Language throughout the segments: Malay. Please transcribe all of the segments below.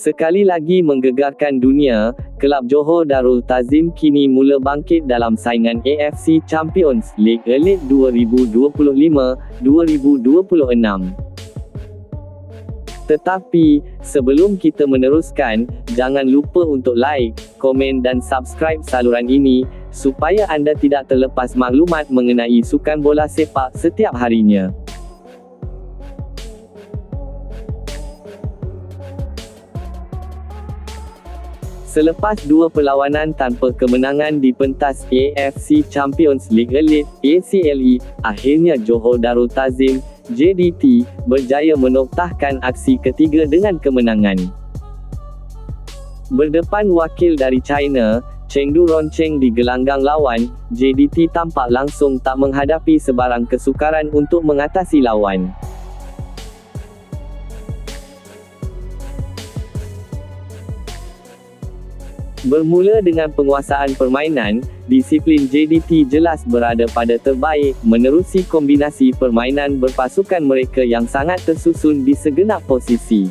Sekali lagi menggegarkan dunia, kelab Johor Darul Tazim kini mula bangkit dalam saingan AFC Champions League Elite 2025-2026. Tetapi, sebelum kita meneruskan, jangan lupa untuk like, komen dan subscribe saluran ini, supaya anda tidak terlepas maklumat mengenai sukan bola sepak setiap harinya. Selepas dua perlawanan tanpa kemenangan di pentas AFC Champions League Elite ACLE, akhirnya Johor Darul Tazim JDT berjaya menoktahkan aksi ketiga dengan kemenangan. Berdepan wakil dari China, Chengdu Roncheng di gelanggang lawan, JDT tampak langsung tak menghadapi sebarang kesukaran untuk mengatasi lawan. Bermula dengan penguasaan permainan, disiplin JDT jelas berada pada terbaik, menerusi kombinasi permainan berpasukan mereka yang sangat tersusun di segenap posisi.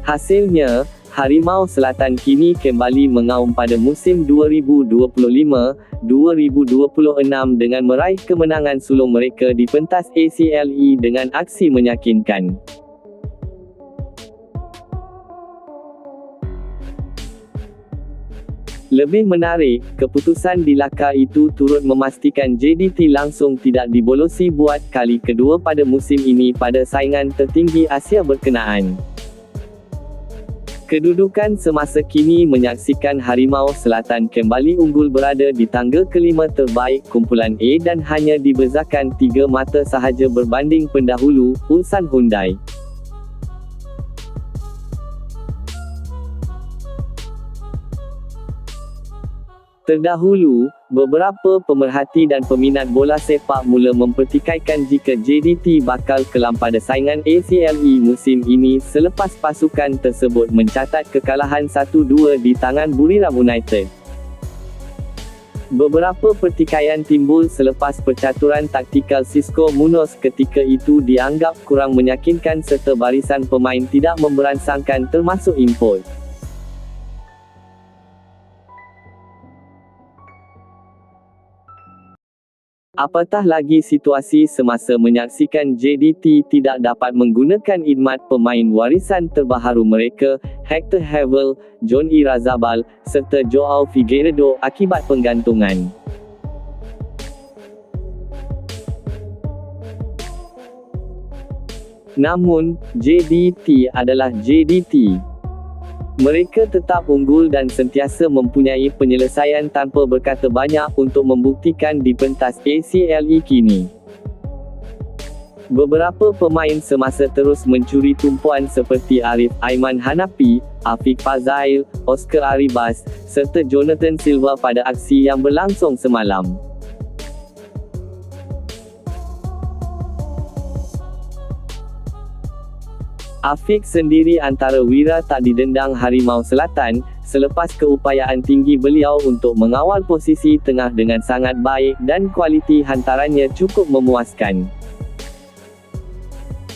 Hasilnya, Harimau Selatan kini kembali mengaum pada musim 2025-2026 dengan meraih kemenangan sulung mereka di pentas ACLE dengan aksi meyakinkan. Lebih menarik, keputusan di laka itu turut memastikan JDT langsung tidak dibolosi buat kali kedua pada musim ini pada saingan tertinggi Asia berkenaan. Kedudukan semasa kini menyaksikan Harimau Selatan kembali unggul berada di tangga kelima terbaik kumpulan A dan hanya dibezakan tiga mata sahaja berbanding pendahulu, Ulsan Hyundai. Terdahulu, beberapa pemerhati dan peminat bola sepak mula mempertikaikan jika JDT bakal kelam pada saingan ACLE musim ini selepas pasukan tersebut mencatat kekalahan 1-2 di tangan Buriram United. Beberapa pertikaian timbul selepas percaturan taktikal Cisco Munoz ketika itu dianggap kurang meyakinkan serta barisan pemain tidak memberansangkan termasuk import. Apatah lagi situasi semasa menyaksikan JDT tidak dapat menggunakan idmat pemain warisan terbaharu mereka, Hector Havel, John Irazabal, serta Joao Figueiredo akibat penggantungan. Namun, JDT adalah JDT. Mereka tetap unggul dan sentiasa mempunyai penyelesaian tanpa berkata banyak untuk membuktikan di pentas ACLE kini. Beberapa pemain semasa terus mencuri tumpuan seperti Arif Aiman Hanapi, Afiq Fazail, Oscar Aribas, serta Jonathan Silva pada aksi yang berlangsung semalam. Afiq sendiri antara wira tak didendang Harimau Selatan, selepas keupayaan tinggi beliau untuk mengawal posisi tengah dengan sangat baik dan kualiti hantarannya cukup memuaskan.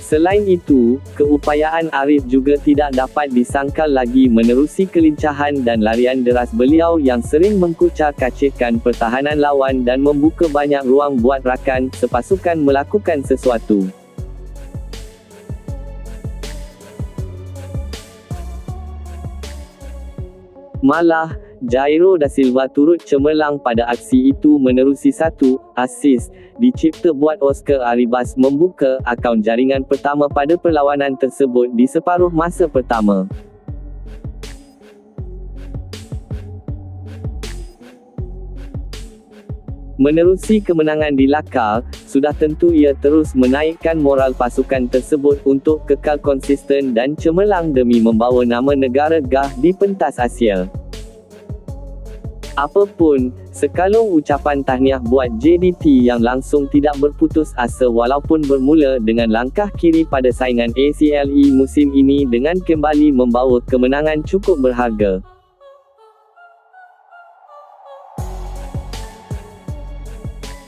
Selain itu, keupayaan Arif juga tidak dapat disangkal lagi menerusi kelincahan dan larian deras beliau yang sering mengkucar kacirkan pertahanan lawan dan membuka banyak ruang buat rakan sepasukan melakukan sesuatu. Malah, Jairo da Silva turut cemerlang pada aksi itu menerusi satu asis dicipta buat Oscar Aribas membuka akaun jaringan pertama pada perlawanan tersebut di separuh masa pertama. Menerusi kemenangan di Lakar, sudah tentu ia terus menaikkan moral pasukan tersebut untuk kekal konsisten dan cemerlang demi membawa nama negara Gah di pentas Asia. Apapun, sekalung ucapan tahniah buat JDT yang langsung tidak berputus asa walaupun bermula dengan langkah kiri pada saingan ACLE musim ini dengan kembali membawa kemenangan cukup berharga.